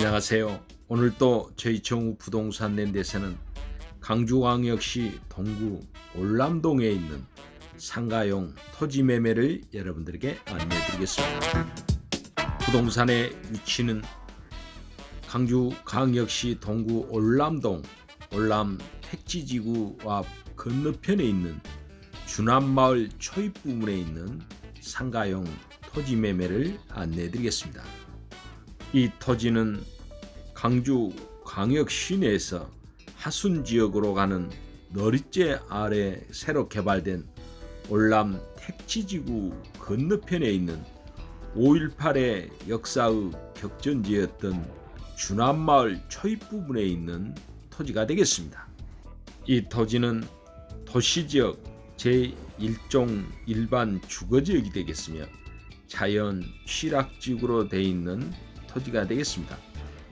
안녕하세요. 오늘 또 저희 정우 부동산 랜드에서는 강주광역시 동구 올람동에 있는 상가용 토지 매매를 여러분들에게 안내드리겠습니다. 부동산의 위치는 강주광역시 동구 올람동 올람 택지지구와 건너편에 있는 주남마을 초입 부분에 있는 상가용 토지 매매를 안내드리겠습니다. 이 토지는 강주 광역 시내에서 하순 지역으로 가는 너리째 아래 새로 개발된 올람 택지지구 건너편에 있는 5.18의 역사의 격전지였던 주남마을 초입 부분에 있는 토지가 되겠습니다. 이 토지는 도시지역 제1종 일반 주거지역이 되겠으며 자연 취락지구로 되어 있는 토지가 되겠습니다.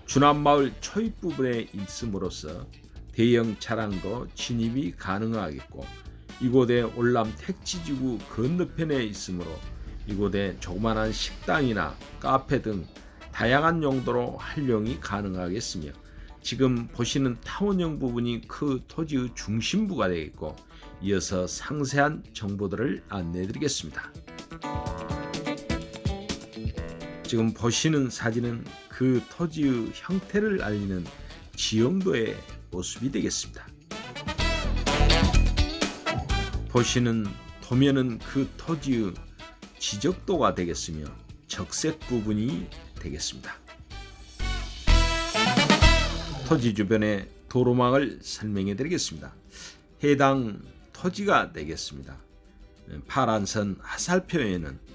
주남마을 초입 부분에 있음으로써 대형 차량도 진입이 가능하겠고 이곳에 올람 택지지구 건너편에 있으므로 이곳에 조그만한 식당이나 카페 등 다양한 용도로 활용이 가능하겠으며 지금 보시는 타원형 부분이 그 토지의 중심부가 되겠고 이어서 상세한 정보들을 안내해 드리겠습니다. 지금 보시는 사진은 그 토지의 형태를 알리는 지형도의 모습이 되겠습니다. 보시는 도면은 그 토지의 지적도가 되겠으며 적색 부분이 되겠습니다. 토지 주변의 도로망을 설명해 드리겠습니다. 해당 토지가 되겠습니다. 파란선 하살표에는 어,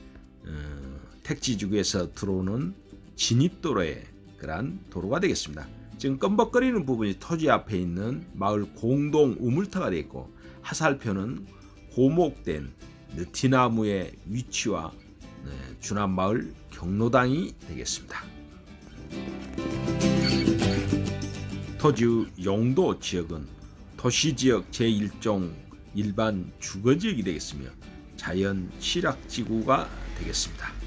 택지지구에서 들어오는 진입도로의 그러한 도로가 되겠습니다. 지금 껌벅거리는 부분이 토지 앞에 있는 마을 공동 우물터가 되어 있고 하살표는 고목된 느티나무의 위치와 네, 주남마을 경로당이 되겠습니다. 토지 용도 지역은 도시지역 제1종 일반 주거지역이 되겠으며 자연 실학지구가 되겠습니다.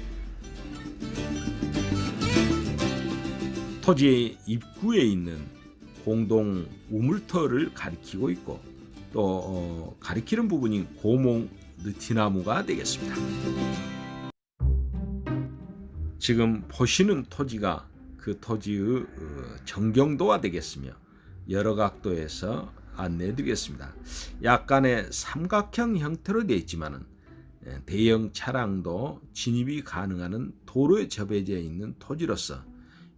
토지의 입구에 있는 공동 우물터를 가리키고 있고 또 어, 가리키는 부분이 고목 느티나무가 되겠습니다. 지금 보시는 토지가 그 토지의 어, 정경도가 되겠으며 여러 각도에서 안내드리겠습니다. 약간의 삼각형 형태로 되어 있지만은 예, 대형 차량도 진입이 가능한 도로에 접해져 있는 토지로서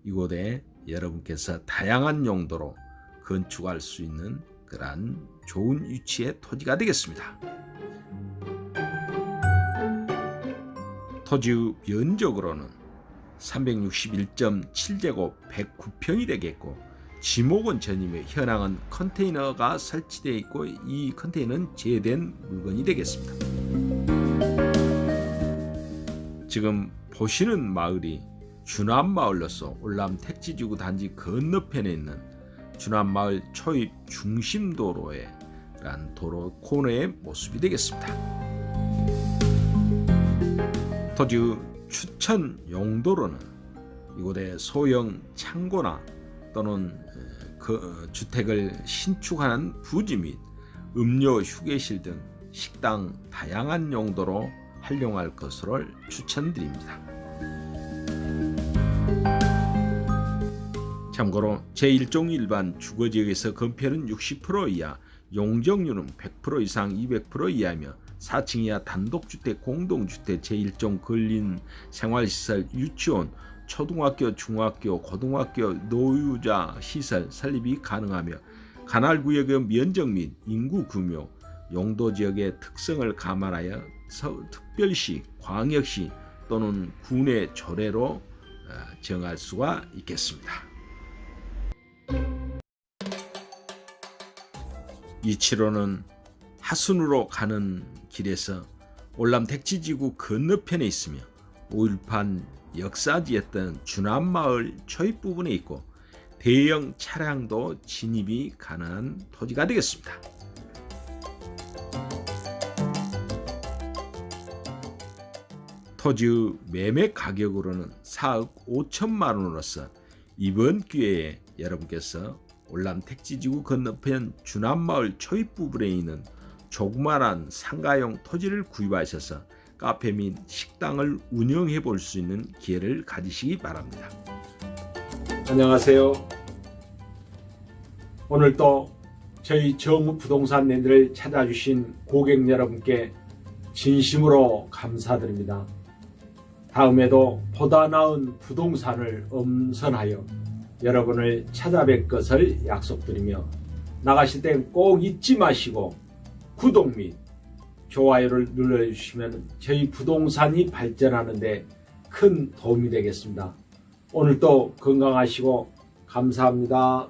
이곳에 여러분께서 다양한 용도로 건축할 수 있는 그러한 좋은 위치의 토지가 되겠습니다. 토지 면적으로는 361.7제곱 109평이 되겠고 지목은 전임에 현황은 컨테이너가 설치되어 있고 이 컨테이너는 제된 물건이 되겠습니다. 지금 보시는 마을이 주남마을로서 올람 택지지구 단지 건너편에 있는 주남마을 초입 중심도로의 란 도로 코너의 모습이 되겠습니다. 토지 추천 용도로는 이곳에 소형 창고나 또는 그 주택을 신축하는 부지 및 음료 휴게실 등 식당 다양한 용도로 활용할 것으로 추천드립니다. 참고로 제1종 일반 주거지역에서 건폐율은 60% 이하, 용적률은 100% 이상 200% 이하며 4층 이하 단독주택, 공동주택, 제1종 근린 생활시설, 유치원, 초등학교, 중학교, 고등학교, 노유자 시설 설립이 가능하며 관할 구역의 면적 및 인구 규모, 용도 지역의 특성을 감안하여 특별시, 광역시 또는 군의 조례로 어, 정할 수가 있겠습니다. 이치로는 하순으로 가는 길에서 올람 택지지구 건너편에 있으며 5.18 역사지였던 주남마을 초입 부분에 있고 대형 차량도 진입이 가능한 토지가 되겠습니다. 토지 매매 가격으로는 4억 5천만 원으로서 이번 기회에 여러분께서 올람 택지지구 건너편 주남마을 초입 부분에 있는 조그만한 상가용 토지를 구입하셔서 카페 및 식당을 운영해 볼 수 있는 기회를 가지시기 바랍니다. 안녕하세요. 오늘도 저희 정우 부동산 랜드를 찾아주신 고객 여러분께 진심으로 감사드립니다. 다음에도 보다 나은 부동산을 엄선하여 여러분을 찾아뵐 것을 약속드리며 나가실 땐 꼭 잊지 마시고 구독 및 좋아요를 눌러주시면 저희 부동산이 발전하는데 큰 도움이 되겠습니다. 오늘도 건강하시고 감사합니다.